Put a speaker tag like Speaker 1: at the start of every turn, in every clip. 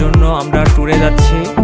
Speaker 1: জন্য আমরা ট্যুরে যাচ্ছি।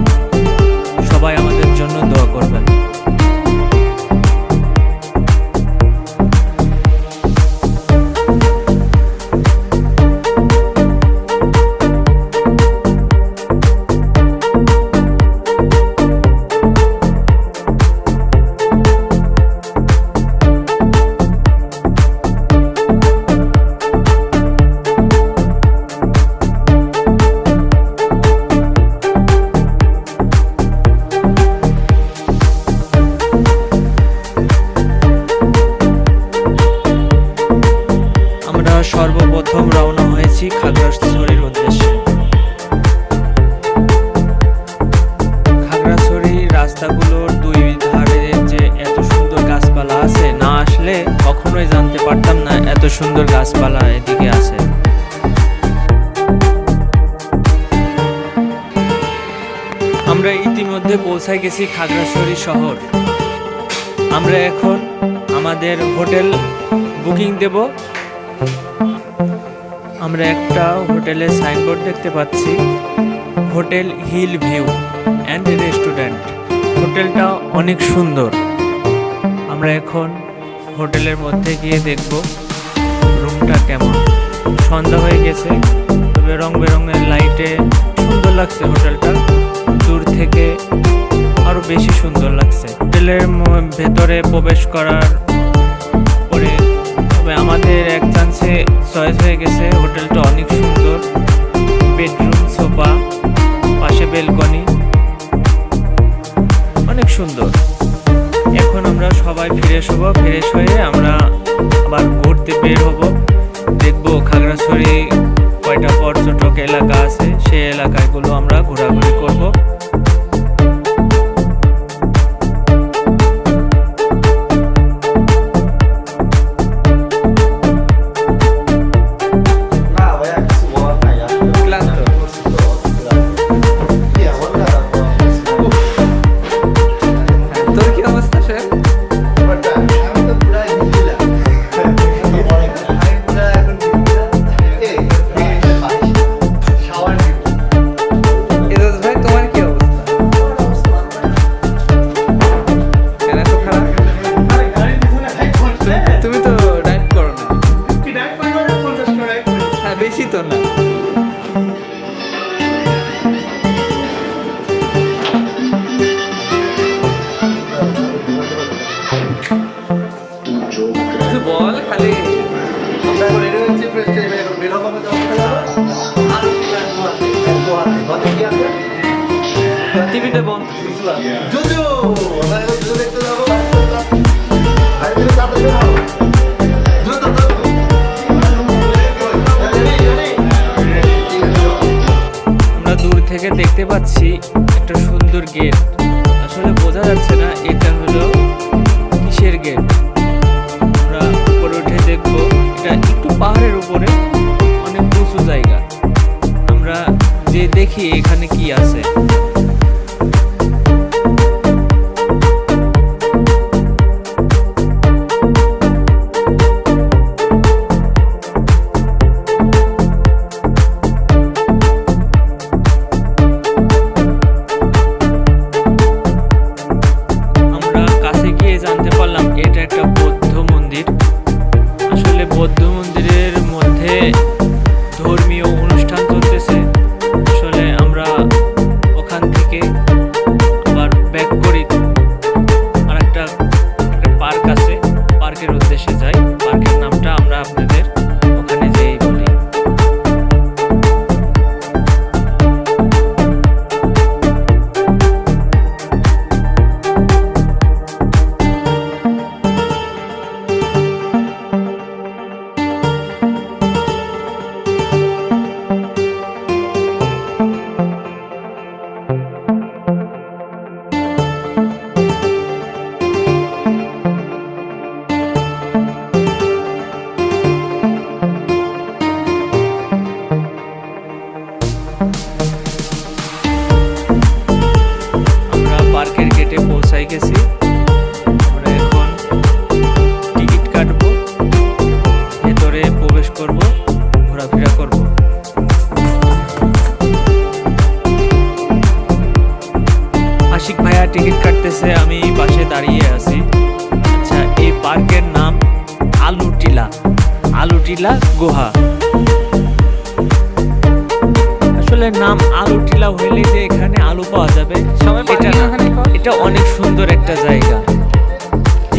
Speaker 1: সুন্দর গাছপালা এদিকে আছে। আমরা ইতিমধ্যে পৌঁছায় গেছি খাগড়াছড়ি শহর। আমরা এখন আমাদের হোটেল বুকিং দেব। আমরা একটা হোটেলের সাইনবোর্ড দেখতে পাচ্ছি। Hotel hill view and restaurant. হোটেলটা অনেক সুন্দর। আমরা এখন হোটেলের মধ্যে গিয়ে দেখব। রুমটা কেমন? সন্ধ্যা হয়ে গেছে, তবে রং বেরঙের লাইটে সুন্দর লাগছে হোটেলটা। দূর থেকে আরও বেশি সুন্দর লাগছে। হোটেলের ভেতরে প্রবেশ করার পরে, তবে আমাদের এক চান্সে চয়েস হয়ে গেছে। হোটেলটা অনেক সুন্দর। বেডরুম সোফা পাশে বেলকনি অনেক সুন্দর। এখন আমরা সবাই ফ্রেশ হব ফ্রেশ হয়ে আমরা আবার ঘুরতে বের হব। দেখব খাগড়াছড়ি কয়টা পর্যটক এলাকা আছে, সেই এলাকাগুলো আমরা ঘোরাঘুরি করব।
Speaker 2: খালি
Speaker 3: আমরা এখন ready হচ্ছি, fresh ট্রেশ হয়ে এখন বের হব, আমরা যাব যাব? আর গুয়াহাটি। গুয়াহাটি। গুয়াহাটি কি আছে?
Speaker 2: টিভিতে বন্ধ
Speaker 3: জুজু! আমরা এখন জুজু দেখতে যাব। আরে, তুমি তাড়াতাড়ি বের হও। দ্রুত, দ্রুত। Ready, ready? ঠিক আছে, চলো।
Speaker 1: আমরা দূর থেকে দেখতে পাচ্ছি একটা সুন্দর গেট আসলে বোঝা যাচ্ছে উদ্দেশ্যে যাই। পার্কের নামটা আমরা আপনাদের টিকিট কাটতেছে আমি পাশে দাঁড়িয়ে আছি। আচ্ছা এই পার্কের নাম আলুটিলা। আলুটিলা গুহা। আসলে নাম আলুটিলা হইলে যে এখানে আলু পাওয়া যাবে এটা অনেক সুন্দর একটা জায়গা।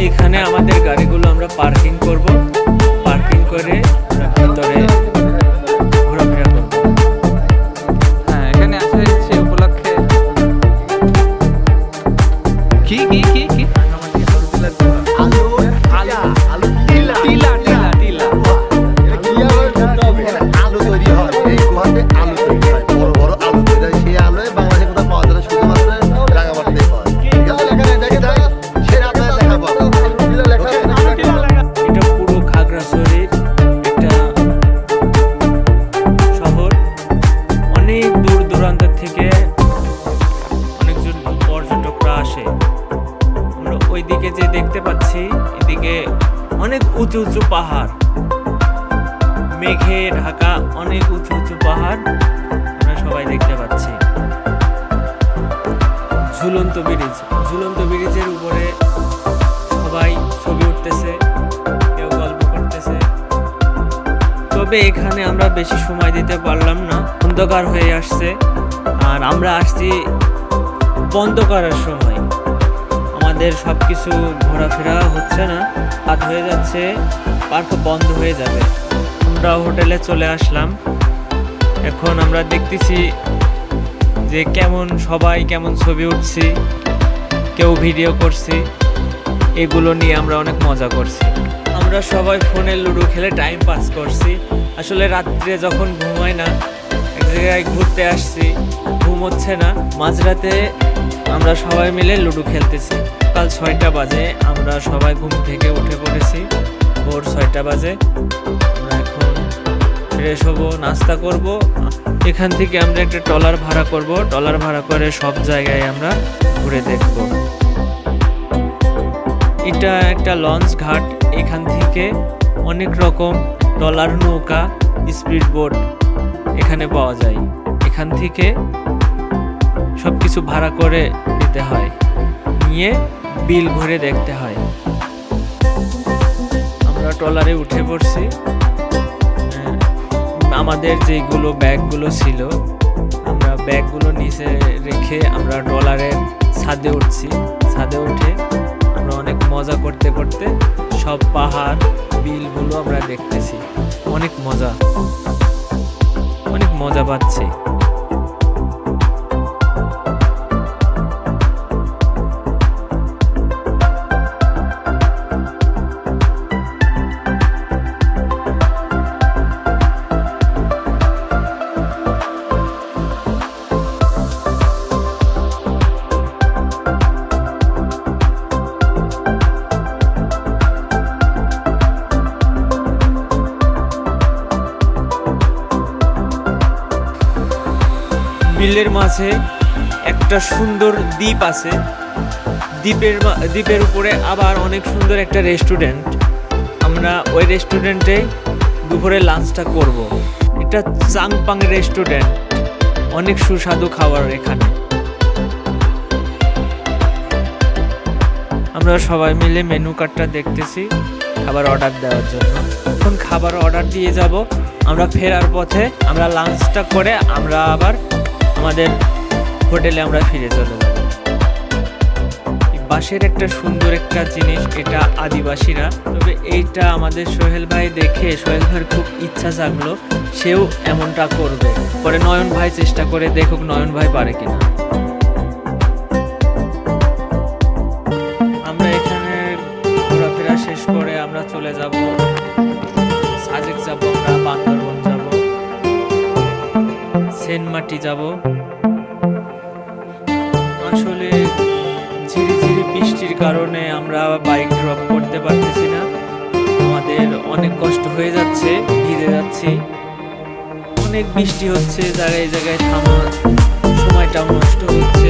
Speaker 1: এখানে আমাদের গাড়িগুলো আমরা পার্কিং করব। অনেক উঁচু উঁচু পাহাড় আমরা সবাই দেখতে পাচ্ছি। ঝুলন্ত ব্রিজ, ঝুলন্ত ব্রিজের উপরে সবাই ছবি উঠতেছে, কেউ গল্প করতেছে। তবে এখানে আমরা বেশি সময় দিতে পারলাম না, অন্ধকার হয়ে আসছে। আর আমরা আসছি বন্ধ করার সময়। আমাদের সব কিছু ঘোরাফেরা হচ্ছে না, হাত হয়ে যাচ্ছে, পার্ক বন্ধ হয়ে যাবে। আমরা হোটেলে চলে আসলাম। এখন আমরা দেখতেছি যে কেমন সবাই, কেমন ছবি উঠছি, কেউ ভিডিও করছি, এগুলো নিয়ে আমরা অনেক মজা করছি। আমরা সবাই ফোনে লুডো খেলে টাইম পাস করছি। আসলে রাত্রে যখন ঘুমাই না, এক জায়গায় ঘুরতে আসছি, ঘুম হচ্ছে না। মাঝরাতে আমরা সবাই মিলে লুডো খেলতেছি। কাল ছয়টা বাজে, আমরা সবাই ঘুম থেকে উঠে পড়েছি। ভোর ছয়টা বাজে। ফ্রেশ হব, নাস্তা করব। এখান থেকে আমরা একটা ট্রলার ভাড়া করব। ট্রলার ভাড়া করে সব জায়গায় আমরা ঘুরে দেখব। এটা একটা লঞ্চ ঘাট। এখান থেকে অনেক রকম ট্রলার নৌকা স্পিড বোট এখানে পাওয়া যায়। এখান থেকে সব কিছু ভাড়া করে নিতে হয়। নিয়ে বিল ঘুরে দেখতে হয়। আমরা ট্রলারে উঠে পড়ছি। আমাদের যেগুলো ব্যাগগুলো ছিল, আমরা ব্যাগগুলো নিচে রেখে আমরা ডলারের ছাদে উঠছি। ছাদে উঠে আমরা অনেক মজা করতে করতে সব পাহাড়, বিলগুলো আমরা দেখতেছি। অনেক মজা। অনেক মজা পাচ্ছি। বিলের মাঝে একটা সুন্দর দ্বীপ আছে। দ্বীপের দ্বীপের উপরে আবার অনেক সুন্দর একটা রেস্টুরেন্ট আমরা ওই রেস্টুরেন্টে দুপুরে লাঞ্চটা করব। এটা চাংপাং রেস্টুরেন্ট অনেক সুস্বাদু খাবার এখানে। আমরা সবাই মিলে মেনু কার্ডটা দেখতেছি খাবার অর্ডার দেওয়ার জন্য। এখন খাবার অর্ডার দিয়ে যাব। আমরা ফেরার পথে আমরা লাঞ্চটা করে আমরা আবার আমাদের হোটেলে আমরা ফিরে চলে যাব। বাঁশের একটা সুন্দর একটা জিনিস, এটা আদিবাসীরা। তবে এইটা আমাদের সোহেল ভাই দেখে, সোহেল ভাইয়ের খুব ইচ্ছা জাগলো, সেও এমনটা করবে। পরে নয়ন ভাই চেষ্টা করে দেখুক নয়ন ভাই পারে কিনা। সেনমাটি যাব। আসলে ঝিরিঝিরি বৃষ্টির কারণে আমরা বাইক ড্রপ করতে পারতেছি না। আমাদের অনেক কষ্ট হয়ে যাচ্ছে, ভিজে যাচ্ছি। অনেক বৃষ্টি হচ্ছে, জায়গায় জায়গায় থামা সময়টাও নষ্ট হচ্ছে।